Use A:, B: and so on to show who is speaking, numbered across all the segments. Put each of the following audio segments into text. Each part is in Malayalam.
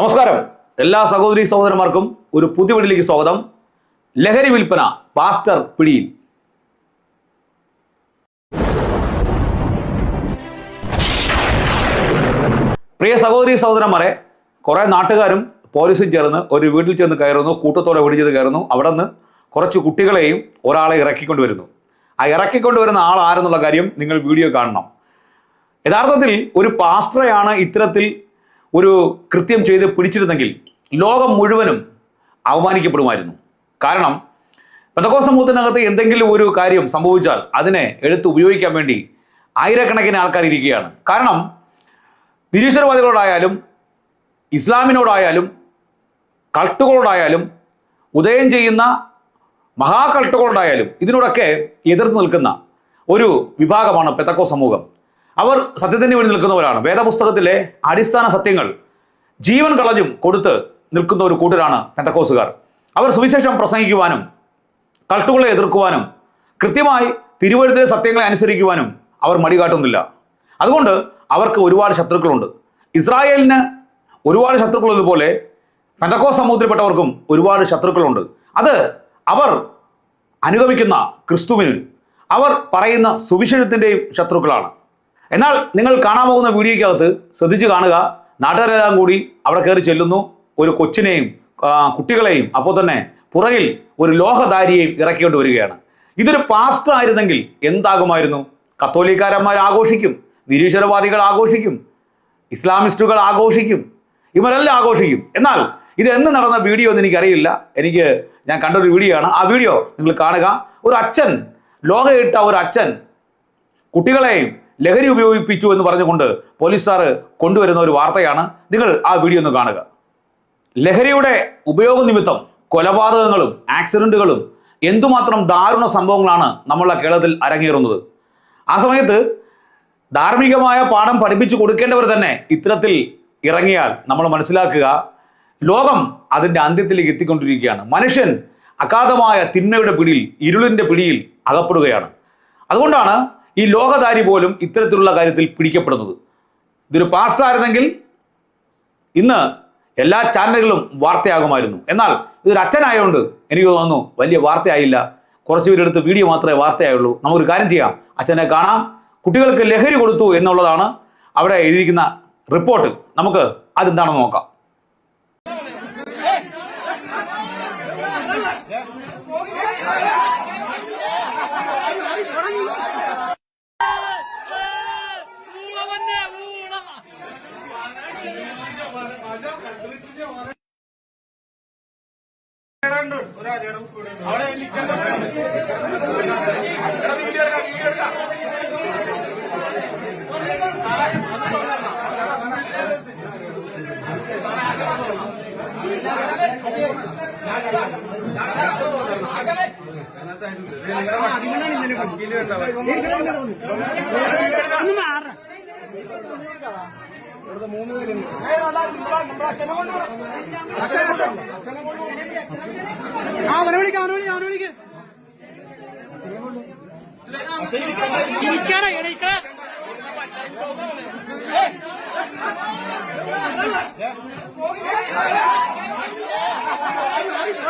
A: നമസ്കാരം. എല്ലാ സഹോദരി സഹോദരന്മാർക്കും ഒരു പുതിയ വീട്ടിലേക്ക് സ്വാഗതം. ലഹരി വിൽപ്പന പാസ്റ്റർ പിടിയിൽ. പ്രിയ സഹോദരി സഹോദരന്മാരെ കുറെ നാട്ടുകാരും പോലീസും ചേർന്ന് ഒരു വീട്ടിൽ ചെന്ന് കയറുന്നു കൂട്ടത്തോടെ വീട് ചെന്ന് കയറുന്നു. അവിടെ നിന്ന് കുറച്ച് കുട്ടികളെയും ഒരാളെ ഇറക്കിക്കൊണ്ടുവരുന്നു. ആ ഇറക്കിക്കൊണ്ടുവരുന്ന ആൾ ആരെന്നുള്ള കാര്യം നിങ്ങൾ വീഡിയോ കാണണം. യഥാർത്ഥത്തിൽ ഒരു പാസ്റ്ററെയാണ് ഇത്തരത്തിൽ ഒരു കൃത്യം ചെയ്ത് പിടിച്ചിരുന്നെങ്കിൽ ലോകം മുഴുവനും അവമാനിക്കപ്പെടുമായിരുന്നു. കാരണം പെന്തക്കോസ് സമൂഹത്തിനകത്ത് എന്തെങ്കിലും ഒരു കാര്യം സംഭവിച്ചാൽ അതിനെ എടുത്ത് ഉപയോഗിക്കാൻ വേണ്ടി ആയിരക്കണക്കിന് ആൾക്കാർ ഇരിക്കുകയാണ്. കാരണം നിരീശ്വരവാദികളോടായാലും ഇസ്ലാമിനോടായാലും കൾട്ടുകളോടായാലും ഉദയം ചെയ്യുന്ന മഹാകൾട്ടുകളോടായാലും ഇതിനോടൊക്കെ എതിർത്ത് നിൽക്കുന്ന ഒരു വിഭാഗമാണ് പെത്തക്കോ സമൂഹം അവർ സത്യത്തിന് വേണ്ടി നിൽക്കുന്നവരാണ്. വേദപുസ്തകത്തിലെ അടിസ്ഥാന സത്യങ്ങൾ ജീവൻ കളഞ്ഞും കൊടുത്ത് നിൽക്കുന്ന ഒരു കൂട്ടരാണ് പെന്തക്കോസുകാർ. അവർ സുവിശേഷം പ്രസംഗിക്കുവാനും കൾട്ടുകളെ എതിർക്കുവാനും കൃത്യമായി തിരുവഴുത്തിലെ സത്യങ്ങളെ അനുസരിക്കുവാനും അവർ മടികാട്ടുന്നില്ല അതുകൊണ്ട് അവർക്ക് ഒരുപാട് ശത്രുക്കളുണ്ട്. ഇസ്രായേലിന് ഒരുപാട് ശത്രുക്കളുള്ളതുപോലെ പെന്തക്കോ സമൂഹത്തിൽപ്പെട്ടവർക്കും ഒരുപാട് ശത്രുക്കളുണ്ട്. അത് അവർ അനുഗമിക്കുന്ന ക്രിസ്തുവിന് അവർ പറയുന്ന സുവിശേഷത്തിന്റെയും ശത്രുക്കളാണ്. എന്നാൽ നിങ്ങൾ കാണാൻ പോകുന്ന വീഡിയോയ്ക്കകത്ത് ശ്രദ്ധിച്ച് കാണുക. നാട്ടുകാരെല്ലാം കൂടി അവിടെ കയറി ചെല്ലുന്നു. ഒരു കൊച്ചിനെയും കുട്ടികളെയും അപ്പോൾ തന്നെ പുറകിൽ ഒരു ലോഹധാരിയെയും ഇറക്കിക്കൊണ്ട് വരികയാണ്. ഇതൊരു പാസ്റ്റർ ആയിരുന്നെങ്കിൽ എന്താകുമായിരുന്നു? കത്തോലിക്കാരന്മാർ ആഘോഷിക്കും നിരീശ്വരവാദികൾ ആഘോഷിക്കും ഇസ്ലാമിസ്റ്റുകൾ ആഘോഷിക്കും ഇവരെല്ലാം ആഘോഷിക്കും. എന്നാൽ ഇത് എന്ന് നടന്ന വീഡിയോ എന്ന് എനിക്കറിയില്ല. എനിക്ക് ഞാൻ കണ്ടൊരു വീഡിയോ ആണ് ആ വീഡിയോ നിങ്ങൾ കാണുക. ഒരു അച്ഛൻ ലോകയിട്ട ഒരു അച്ഛൻ കുട്ടികളെയും ലഹരി ഉപയോഗിപ്പിച്ചു എന്ന് പറഞ്ഞുകൊണ്ട് പോലീസുകാർ കൊണ്ടുവരുന്ന ഒരു വാർത്തയാണ്. നിങ്ങൾ ആ വീഡിയോ ഒന്ന് കാണുക. ലഹരിയുടെ ഉപയോഗ നിമിത്തം കൊലപാതകങ്ങളും ആക്സിഡന്റുകളും എന്തുമാത്രം ദാരുണ സംഭവങ്ങളാണ് നമ്മളുടെ കേരളത്തിൽ അരങ്ങേറുന്നത്. ആ സമയത്ത് ധാർമ്മികമായ പാഠം പഠിപ്പിച്ചു കൊടുക്കേണ്ടവർ തന്നെ ഇത്തരത്തിൽ ഇറങ്ങിയാൽ നമ്മൾ മനസ്സിലാക്കുക ലോകം അതിന്റെ അന്ത്യത്തിലേക്ക് എത്തിക്കൊണ്ടിരിക്കുകയാണ്. മനുഷ്യൻ അഗാധമായ തിന്മയുടെ പിടിയിൽ ഇരുളിന്റെ പിടിയിൽ അകപ്പെടുകയാണ്. അതുകൊണ്ടാണ് ഈ ലോഹധാരി പോലും ഇത്തരത്തിലുള്ള കാര്യത്തിൽ പിടിക്കപ്പെടുന്നത്. ഇതൊരു പാസ്റ്റ് ആയിരുന്നെങ്കിൽ ഇന്ന് എല്ലാ ചാനലുകളും വാർത്തയാകുമായിരുന്നു. എന്നാൽ ഇതൊരു അച്ഛനായതുകൊണ്ട് എനിക്ക് തോന്നുന്നു വലിയ വാർത്തയായില്ല. കുറച്ച് പേരെടുത്ത് വീഡിയോ മാത്രമേ വാർത്തയായുള്ളൂ. നമുക്കൊരു കാര്യം ചെയ്യാം. അച്ഛനെ കാണാം. കുട്ടികൾക്ക് ലഹരി കൊടുത്തു എന്നുള്ളതാണ് അവിടെ എഴുതിയിരിക്കുന്ന റിപ്പോർട്ട് നമുക്ക് അതെന്താണെന്ന് നോക്കാം.
B: അവിടെ വീഡിയോ എടുക്കാം വീഡിയോ എടുക്കാം അതിനാണ് ഇന്നലെ ഒന്ന് മാറ ആ അവനെ വിളിക്കാം അവനെ വിളിക്കാം അവനെ വിളിക്കാം. ഇരിക്കാനാ ഇടയ്ക്ക ഊളവന്നെ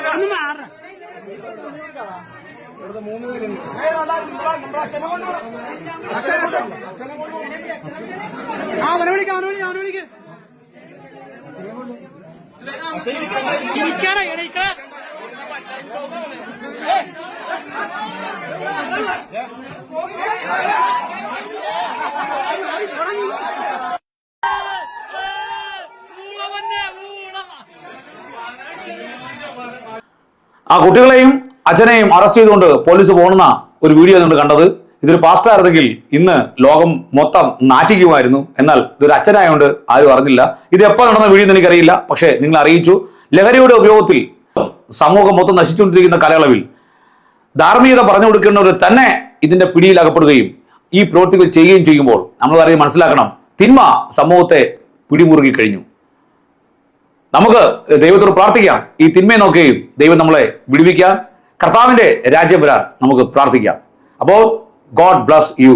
B: ആ അവനെ വിളിക്കാം അവനെ വിളിക്കാം അവനെ വിളിക്കാം. ഇരിക്കാനാ ഇടയ്ക്ക ഊളവന്നെ ഊള
A: ആ കുട്ടികളെയും അച്ഛനെയും അറസ്റ്റ് ചെയ്തുകൊണ്ട് പോലീസ് പോകുന്ന ഒരു വീഡിയോ നിങ്ങൾ കണ്ടത്. ഇതൊരു പാസ്റ്റർ ആയിരുന്നെങ്കിൽ ഇന്ന് ലോകം മൊത്തം നാറ്റിക്കുമായിരുന്നു. എന്നാൽ ഇതൊരു അച്ഛനായതുകൊണ്ട് ആരും അറിഞ്ഞില്ല. ഇത് എപ്പോൾ നടന്ന വീഡിയോ എനിക്കറിയില്ല. പക്ഷേ നിങ്ങൾ അറിയിച്ചു. ലഹരിയുടെ ഉപയോഗത്തിൽ സമൂഹം മൊത്തം നശിച്ചുകൊണ്ടിരിക്കുന്ന കാലയളവിൽ ധാർമ്മികത പറഞ്ഞു കൊടുക്കുന്നവർ തന്നെ ഇതിന്റെ പിടിയിൽ അകപ്പെടുകയും ഈ പ്രവൃത്തികൾ ചെയ്യുകയും ചെയ്യുമ്പോൾ നമ്മൾ അറിയാൻ മനസ്സിലാക്കണം. തിന്മ സമൂഹത്തെ പിടിമുറുകി കഴിഞ്ഞു. നമുക്ക് ദൈവത്തോട് പ്രാർത്ഥിക്കാം. ഈ തിന്മയെ നോക്കുകയും ദൈവം നമ്മളെ വിടുവിക്കാൻ കർത്താവിന്റെ രാജ്യപുര നമുക്ക് പ്രാർത്ഥിക്കാം. അപ്പോൾ ഗോഡ് ബ്ലസ് യു